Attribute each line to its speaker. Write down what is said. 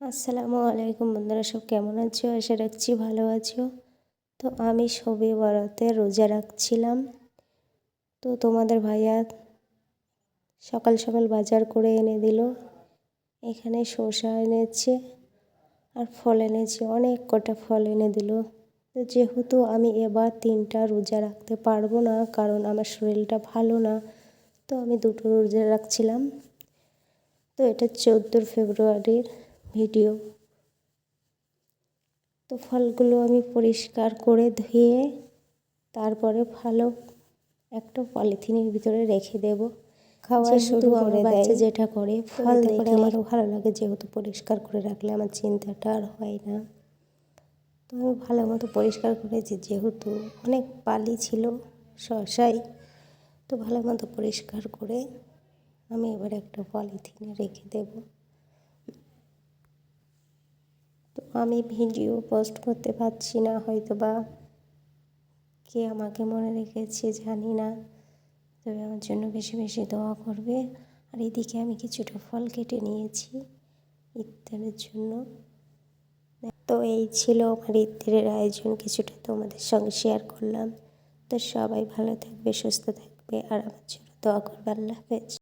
Speaker 1: আসসালামু আলাইকুম বন্ধুরা, সব কেমন আছো? আশা রাখছি ভালো আছো। তো আমি সবে বরাতে রোজা রাখছিলাম। তো তোমাদের ভাইয়া সকাল সকাল বাজার করে এনে দিল। এখানে শসা এনেছে আর ফল এনেছে, অনেক কটা ফল এনে দিল। তো যেহেতু আমি এবার তিনটা রোজা রাখতে পারব না, কারণ আমার শরীরটা ভালো না, তো আমি দুটো রোজা রাখছিলাম। তো এটা চোদ্দোর ফেব্রুয়ারির ভিডিও। তো ফলগুলো আমি পরিষ্কার করে ধুয়ে তারপরে ভালো একটা পলিথিনের ভিতরে রেখে দেব। খাওয়া শুরু করে বাচ্চা যেটা করে ফল দেখলে আমারও ভালো লাগে যেহেতু পরিষ্কার করে রাখলে আমার চিন্তাটা আর হয় না। তো আমি ভালো মতো পরিষ্কার করেছি যেহেতু অনেক পালি ছিল শশাই তো ভালো মতো পরিষ্কার করে আমি এবার একটা পলিথিনে রেখে দেবো তো আমি ভিডিও পোস্ট করতে পারছি না হয়তো বা কে আমাকে মনে রেখেছে জানি না। তবে আমার জন্য বেশি বেশি দোয়া করবে। আর এদিকে আমি কিছুটা ফল কেটে নিয়েছি ইফতারের জন্য। তো এই ছিল আমার ইফতারের আয়োজন, কিছুটা তোমাদের সঙ্গে শেয়ার করলাম। তো সবাই ভালো থাকবে, সুস্থ থাকবে, আর আমার জন্য দোয়া করবে, আল্লাহ হাফেজ।